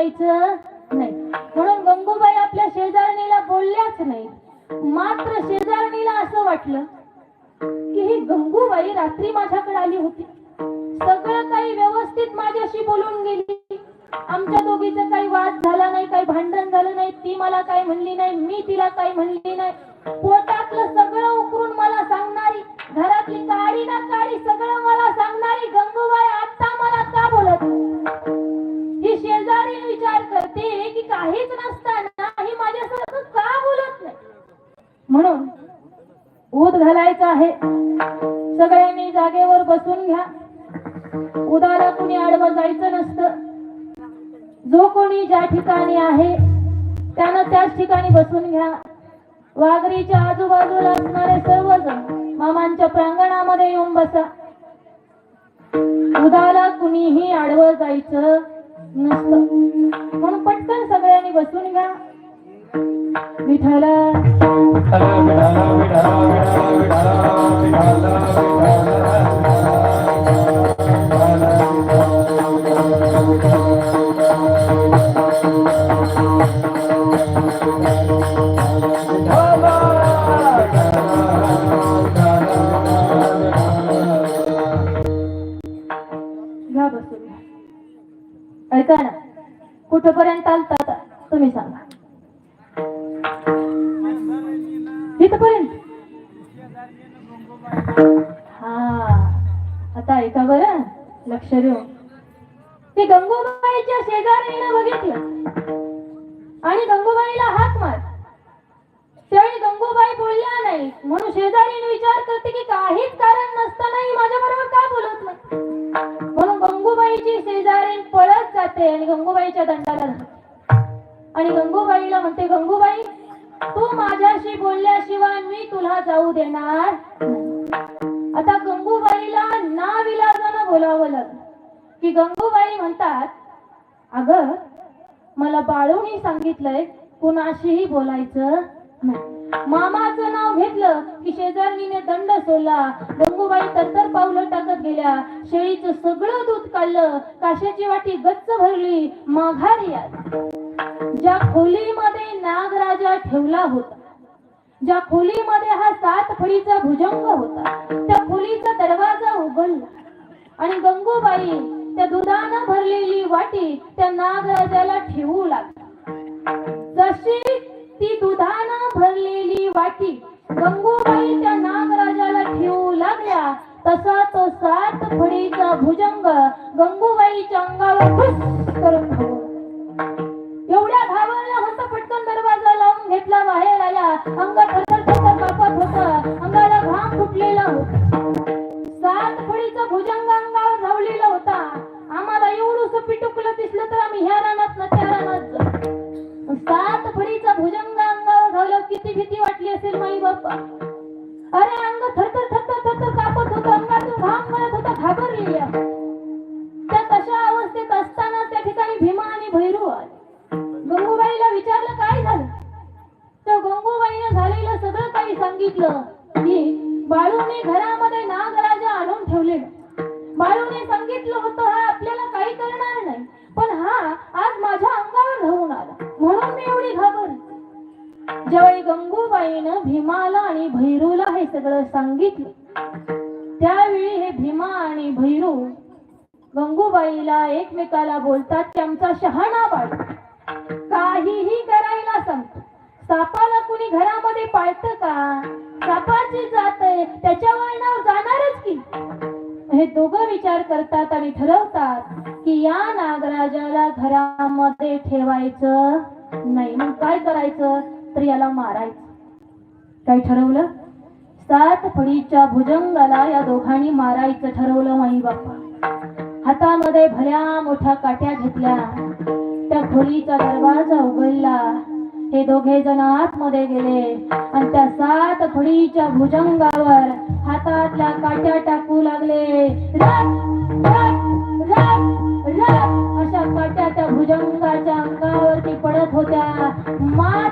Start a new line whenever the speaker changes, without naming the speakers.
जायचं नाही. म्हणून गंगूबाई आपल्या शेजारणीला बोलल्याच नाही. मात्र शेजारणीला असं वाटलं की ही गंगूबाई रात्री माझ्याकडे आली होती. सगळं काही व्यवस्थित माझ्याशी बोलून गेली. आमच्या दोघीचं काही वाद झाला नाही काही भांडण झालं नाही. ती मला काही म्हणली नाही मी तिला काही म्हणली नाही. करते की काहीच नसताना ही माझ्यासारखं का बोलत नाही? म्हणून ऊत घालायचं आहे. सगळ्यांनी जागेवर बसून घ्या. उदाला कुणी आडवं जायचं नसतं. जो कोणी ज्या ठिकाणी आहे त्यानं त्याच ठिकाणी बसून घ्या. वाघरीच्या आजूबाजूला असणारे सर्वजण मामांच्या प्रांगणामध्ये येऊन बसा. उदाला कुणीही आडवं जायचं नसतं. म्हणून पटकन सगळ्यांनी बसून घ्या. विठाला घ्या बसून ऐका ना? कुठपर्यंत आलतात? तुम्ही सांगा. इथपर्यंत? हा. आता ऐका बरं. लक्ष देऊ. ते गंगूबाईच्या शेजारीनं बघितलं? आणि गंगूबाईला हात मार. त्यावेळी गंगूबाई बोलल्या नाही. म्हणून शेजारीने विचार करते की काहीच कारण नसतानाही माझ्या गंगूबाईच्या दंडाला आणि गंगूबाईला म्हणते गंगूबाई तू माझ्याशी बोलल्याशिवाय मी तुला जाऊ देणार आता गंगूबाईला नाविलाजानं बोलावं लागलं. की गंगूबाई म्हणतात अगं मला बाळूनी सांगितलंय कुणाशीही बोलायचं मामाचं नाव घेतलं की शेजारणीने दंड सोडला. गंगूबाई तर पावलं टाकत गेल्या. शेळीचं सगळं दूध काढलं. काशाची वाटी गच्च भरली. माघारी ज्या खोलीमध्ये नागराजा ठेवला होता ज्या खोलीमध्ये हा सात फळीचा भुजंग होता त्या खोलीचा दरवाजा उघडला. आणि गंगूबाई त्या दुधानं भरलेली वाटी त्या नागराजाला ठेवू लागली. जशी ती दुधानं भरलेली वाटी. गंगूबाई त्या नागराजाला ठेवू लागल्या. तसा तो सात फळीचा भुजंग गंगूबाईच्या अंगावर करून किती भीती वाटली असेल माई बाप्पा अरे अंग थरथर थरथर थरथर कापत होतं. अंगातून घाम गळत होता घाबरली त्या तशा अवस्थेत असताना त्या ठिकाणी भीमा आणि भैरू आले. गंगूबाईला विचारलं काय झालं? तर गंगूबाईने झालेलं सगळं काही सांगितलं. की बाळूने घरामध्ये ज्यावेळी गंगूबाईनं भीमाला आणि भैरूला हे सगळं सांगितलं त्यावेळी हे भीमा आणि भैरू गंगूबाईला एकमेकाला बोलतात की आमचा शहाणा बाळ काहीही करायला सांगतो. सापाला कुणी घरामध्ये पाळतं का? सापाची जात आहे त्याच्या वळणावर जाणारच की? हे दोघं विचार करतात आणि ठरवतात की या नागराजाला घरामध्ये ठेवायचं नाही. मग काय करायचं? तर याला मारायचं. काय ठरवलं? सात फळीच्या भुजंगाला या दोघांनी मारायचं ठरवलं माई बाप्पा हातामध्ये भल्या मोठ्या काट्या घेतल्या. त्या खोलीचा दरवाजा उघडला. हे दोघे जण आतमध्ये गेले आणि त्या सात फळीच्या भुजंगावर हातातल्या काट्या टाकू लागले. अशा काट्या त्या भुजंगाच्या अंगावरती पडत होत्या. मात्र